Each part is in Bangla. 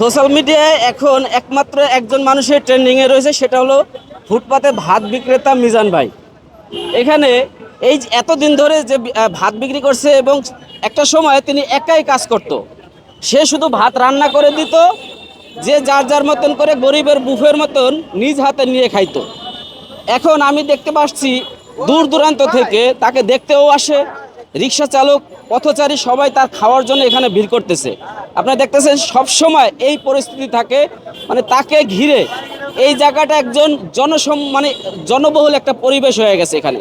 সোশ্যাল মিডিয়ায় এখন একমাত্র একজন মানুষের ট্রেন্ডিংয়ে রয়েছে, সেটা হলো ফুটপাতে ভাত বিক্রেতা মিজান ভাই। এখানে এই এতদিন ধরে যে ভাত বিক্রি করছে এবং একটা সময় তিনি একাই কাজ করত। সে শুধু ভাত রান্না করে দিত, যে যার যার মতন করে গরিবের বুফের মতন নিজ হাতে নিয়ে খাইতো। এখন আমি দেখতে পাচ্ছি দূর দূরান্ত থেকে তাকে দেখতেও আসে রিক্সা চালক, পথচারী সবাই তার খাওয়ার জন্য এখানে ভিড় করতেছে। আপনারা দেখতেছেন সব সময় এই পরিস্থিতি থাকে মানে তাকে ঘিরে এই জায়গাটা একজন জনসম মানে জনবহুল একটা পরিবেশ হয়ে গেছে এখানে।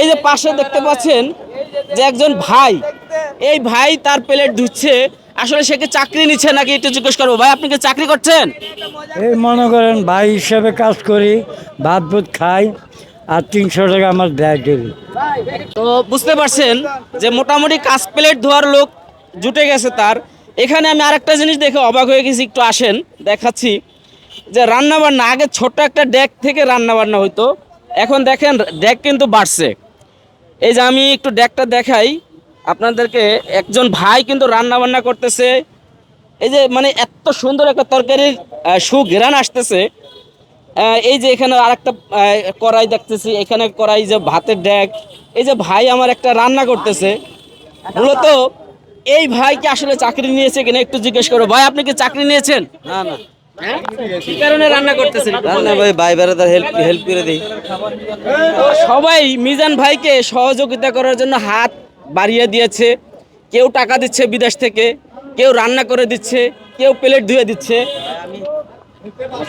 এই যে পাশে দেখতে পাচ্ছেন যে একজন ভাই, এই ভাই তার প্লেট ধুচ্ছে, আসলে সে কি চাকরি নিচ্ছে নাকি একটু জিজ্ঞেস করব? ভাই, আপনি কি চাকরি করছেন? এই মনে করেন ভাই হিসেবে কাজ করি ভাত ভুত খাই আর তিনশো টাকা আমার দেয় ডেলি তো বুঝতে পারছেন যে মোটামুটি কাজ প্লেট ধোয়ার লোক জুটে গেছে তার। এখানে আমি আরেকটা জিনিস দেখে অবাক হয়ে গেছি, একটু আসেন, দেখাচ্ছি। যে রান্না বান্না আগে ছোট্ট একটা ডেক থেকে রান্না বান্না হইতো, এখন দেখেন ডেক কিন্তু বাড়ছে। এই যে আমি একটু ডেকটা দেখাই, আপনাদেরকে একজন ভাই কিন্তু রান্না বান্না করতেছে। এই যে মানে এত সুন্দর একটা তরকারির সুঘ্রাণ আসতেছে। এই যে এখানে আরেকটা আহ, কড়াই দেখতেছি। এখানে কড়াই যে ভাতের ড্যাগ এই যে ভাই আমার একটা রান্না করতেছে। মূলত এই ভাই কি আসলে চাকরি নিয়েছে কিনা একটু জিজ্ঞেস করো। ভাই আপনি কি চাকরি নিয়েছেন? না না? কারণে রান্না করতেছেন? একটু ভাই ভাই বেড়াদার হেল্প হেল্প করে দিই। সবাই মিজান ভাইকে সহযোগিতা করার জন্য হাত বাড়িয়ে দিয়েছে। কেউ টাকা দিচ্ছে বিদেশ থেকে কেউ রান্না করে দিচ্ছে কেউ প্লেট ধুয়ে দিচ্ছে।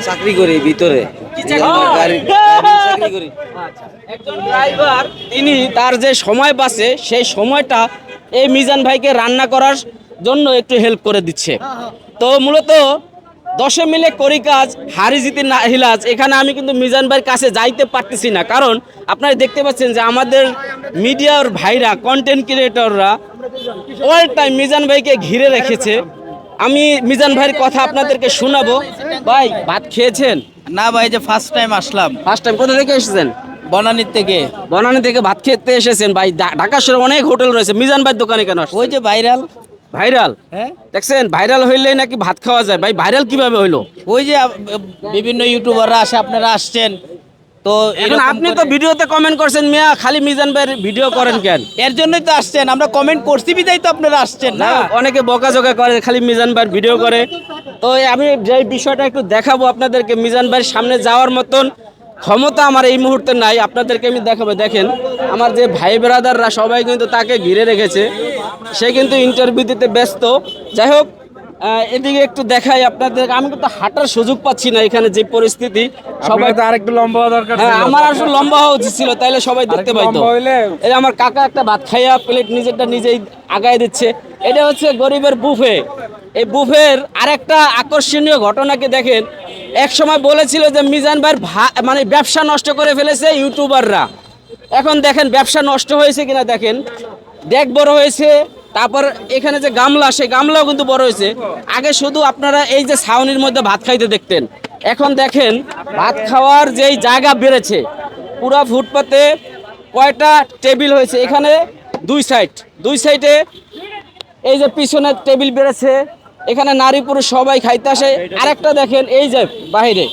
চাকরি করি ভিতরে। চাকরি? করি। একজন ড্রাইভার তিনি তার যে সময় বাঁচে সেই সময়টা এই মিজান ভাইকে রান্না করার জন্য একটু হেল্প করে দিচ্ছে। তো মূলত দশে মিলে করি কাজ হারি জিতি না হিলাজ এখানে আমি কিন্তু মিজান ভাইয়ের কাছে যাইতে পারতেছি না। কারণ আপনারা দেখতে পাচ্ছেন যে আমাদের মিডিয়ার ভাইরা কন্টেন্ট ক্রিয়েটররা অল টাইম মিজান ভাইকে ঘিরে রেখেছে। আমি মিজান ভাইয়ের কথা আপনাদেরকে শোনাবো। ভাই ভাত খেয়েছেন? না ভাই যে ফার্স্ট টাইম আসলাম। ফার্স্ট টাইম কোথা থেকে এসেছেন? বনানীর থেকে। বনানী থেকে ভাত খেতে এসেছেন ভাই। ঢাকা শহরে অনেক হোটেল রয়েছে। মিজান ভাই দোকানে কেন ওই যে ভাইরাল। ভাইরাল? হ্যাঁ। দেখছেন ভাইরাল হইলেই নাকি ভাত খাওয়া যায়? ভাই ভাইরাল কীভাবে হইল? ওই যে বিভিন্ন ইউটিউবাররা আসে আপনারা আসছেন। তো এখন আপনি তো ভিডিওতে কমেন্ট করছেন মিয়া খালি মিজান ভাইয়ের ভিডিও করেন কেন? এর জন্যই তো আসছেন আমরা কমেন্ট করছি বিদায় তো আপনারা আসছেন না। অনেকে বকাঝকা করে খালি মিজান ভাইয়ের ভিডিও করে। তো আমি যে বিষয়টা একটু দেখাবো আপনাদেরকে মিজান ভাইয়ের সামনে যাওয়ার মতন ক্ষমতা আমার এই মুহূর্তে নাই। আপনাদেরকে আমি দেখাবো দেখেন আমার যে ভাই ব্রাদাররা সবাই কিন্তু তাকে ঘিরে রেখেছে। সে কিন্তু ইন্টারভিউ দিতে ব্যস্ত। যাই হোক এদিকে একটু দেখাই আপনাদের। আমি কিন্তু হাঁটার সুযোগ পাচ্ছি না এখানে যে পরিস্থিতি। সবাই তো আরেকটু লম্বা হওয়া দরকার হ্যাঁ আমার আসলে লম্বা হওয়া উচিত ছিল তাইলে সবাই দেখতে পাইতো। এই আমার কাকা একটা ভাত খাইয়া প্লেট নিজেরটা নিজেই আগায় দিচ্ছে। এটা হচ্ছে গরিবের বুফে। এই বুফের আরেকটা আকর্ষণীয় ঘটনাকে দেখেন। এক সময় বলেছিল যে মিজান ভাইয়ের ভা- মানে ব্যবসা নষ্ট করে ফেলেছে ইউটিউবাররা। এখন দেখেন ব্যবসা নষ্ট হয়েছে কিনা দেখেন। ডেক বড় হয়েছে তারপর এখানে যে গামলা, সেই গামলাও কিন্তু বড় হয়েছে। আগে শুধু আপনারা এই যে ছাউনির মধ্যে ভাত খাইতে দেখতেন। এখন দেখেন, ভাত খাওয়ার যেই জায়গা বেড়েছে, পুরা ফুটপাতে কয়টা টেবিল হয়েছে? এখানে দুই সাইড। দুই সাইডে এই যে পিছনের টেবিল বেড়েছে, এখানে নারী পুরুষ সবাই খাইতে আসে। আরেকটা দেখেন, এই যে বাইরে।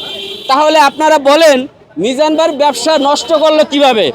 তাহলে আপনারা বলেন, মিজান ভাইয়ের ব্যবসা নষ্ট করল কীভাবে?